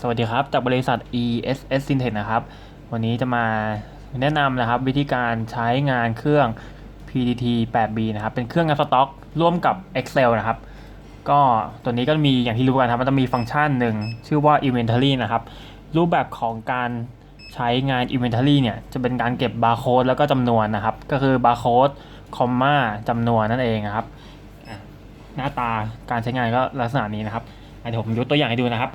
สวัสดีครับ จากบริษัท ESS Syntec นะครับ วันนี้จะมาแนะนำนะครับวิธีการใช้งานเครื่อง PDT 8B นะครับ เป็นเครื่องงานสต็อก ร่วมกับ Excel นะครับ ก็ตัวนี้ก็มีอย่างที่รู้กันครับ มันจะมีฟังก์ชันหนึ่งชื่อว่า Inventory นะครับ รูปแบบของการใช้งาน Inventory เนี่ย จะเป็นการเก็บบาร์โค้ดแล้วก็จำนวนนะครับ ก็คือบาร์โค้ดคอมมาจำนวนนั่นเองนะครับ หน้าตาการใช้งานก็ลักษณะนี้นะครับเดี๋ยวผมยกตัวอย่างให้ดูนะครับ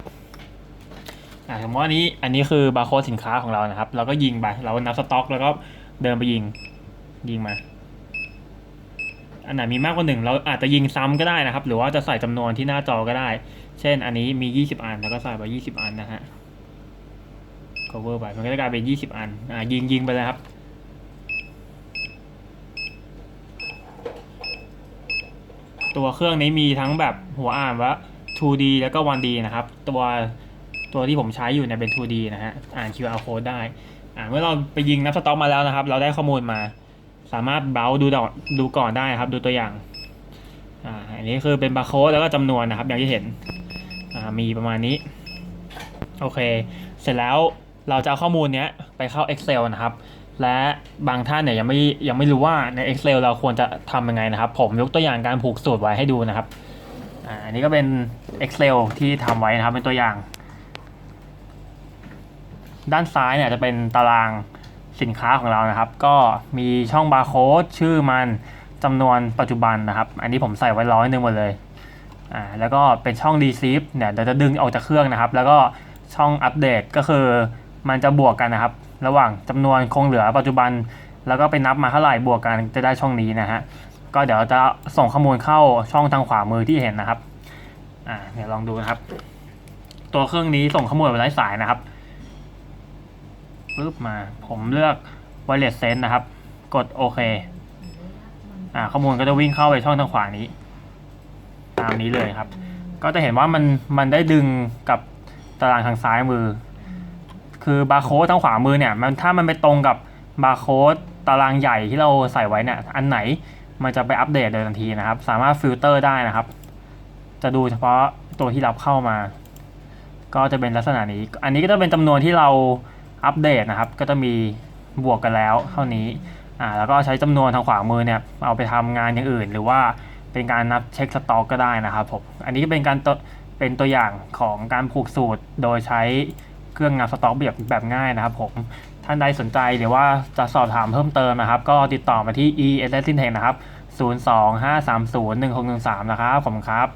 อ่าสมมติว่าอันนี้อันนี้คือบาร์โค้ดสินค้าของเรานะครับ เราก็ยิงไป เรานับสต็อก แล้วก็เดินไปยิง ยิงมา อันไหนมีมากกว่าหนึ่งเราอาจจะยิงซ้ำก็ได้นะครับ หรือว่าจะใส่จำนวนที่หน้าจอก็ได้ เช่น อันนี้มี 20 อัน แล้วก็ใส่ไป 20 อันนะฮะ cover ไป มันก็จะกลายเป็น 20 อัน อ่า ยิงยิงไปเลยครับตัวเครื่องนี้มีทั้งแบบหัวอ่านว่า 2D แล้วก็ 1D นะครับ ตัว ตัวที่ผมใช้อยู่เนี่ยเป็น 2D นะฮะ อ่าน QR code ได้ อ่าเมื่อเราไปยิงนับสต็อกมาแล้วนะครับ เราได้ข้อมูลมา สามารถเบราว์ดูดอดูก่อนได้ครับ ดูตัวอย่าง อ่า อันนี้คือเป็นบาร์โค้ดแล้วก็จำนวนนะครับ อย่างที่เห็น อ่า มีประมาณนี้ โอเค เสร็จแล้วเราจะเอาข้อมูลเนี้ยไปเข้า Excel นะครับ และบางท่านเนี่ยยังไม่ยังไม่รู้ว่าใน Excel เราควรจะทำยังไงนะครับ ผมยกตัวอย่างการผูกสูตรไว้ให้ดูนะครับ อ่า อันนี้ก็เป็น Excel ที่ทำไว้นะครับเป็นตัวอย่าง ด้านซ้ายเนี่ยจะเป็นตารางสินค้าของเรานะครับ ก็มีช่องบาร์โค้ดชื่อมันจำนวนปัจจุบันนะครับ อันนี้ผมใส่ไว้ร้อยหนึ่งหมดเลยอ่าแล้วก็เป็นช่อง receive เนี่ยเดี๋ยวจะดึงออกจากเครื่องนะครับ แล้วก็ช่องอัปเดตก็คือมันจะบวกกันนะครับ ระหว่างจำนวนคงเหลือปัจจุบัน แล้วก็ไปนับมาเท่าไหร่บวกกันจะได้ช่องนี้นะฮะก็เดี๋ยวจะส่งข้อมูลเข้าช่องทางขวามือที่เห็นนะครับอ่าเดี๋ยวลองดูนะครับ ตัวเครื่องนี้ส่งข้อมูลแบบไร้สายนะครับ ปึ๊บมา ผมเลือก wireless sense นะครับ กดโอเค อ่า ข้อมูลก็จะวิ่งเข้าไปช่องทางขวานี้ ตามนี้เลยครับ ก็จะเห็นว่ามันมันได้ดึงกับตารางทางซ้ายมือ คือบาร์โค้ดทางขวามือเนี่ย มันถ้ามันไปตรงกับบาร์โค้ดตารางใหญ่ที่เราใส่ไว้เนี่ย อันไหนมันจะไปอัปเดตโดยทันทีนะครับ สามารถฟิลเตอร์ได้นะครับ จะดูเฉพาะตัวที่รับเข้ามา ก็จะเป็นลักษณะนี้ อันนี้ก็จะเป็นจำนวนที่เรา อัปเดตนะครับ ก็จะมีบวกกันแล้วเท่านี้อ่าแล้วก็ใช้จำนวนทางขวามือเนี่ยเอาไปทำงานอย่างอื่น หรือว่าเป็นการนับเช็คสต็อกก็ได้นะครับผมอันนี้ก็เป็นการตัวเป็นตัวอย่างของการผูกสูตรโดยใช้เครื่องงานสต็อกแบบแบบง่ายนะครับผมท่านใดสนใจหรือว่าจะสอบถามเพิ่มเติมนะครับ ก็ติดต่อมาที่ e s s i n t e c h นะครับ 025301613 นะครับผมครับ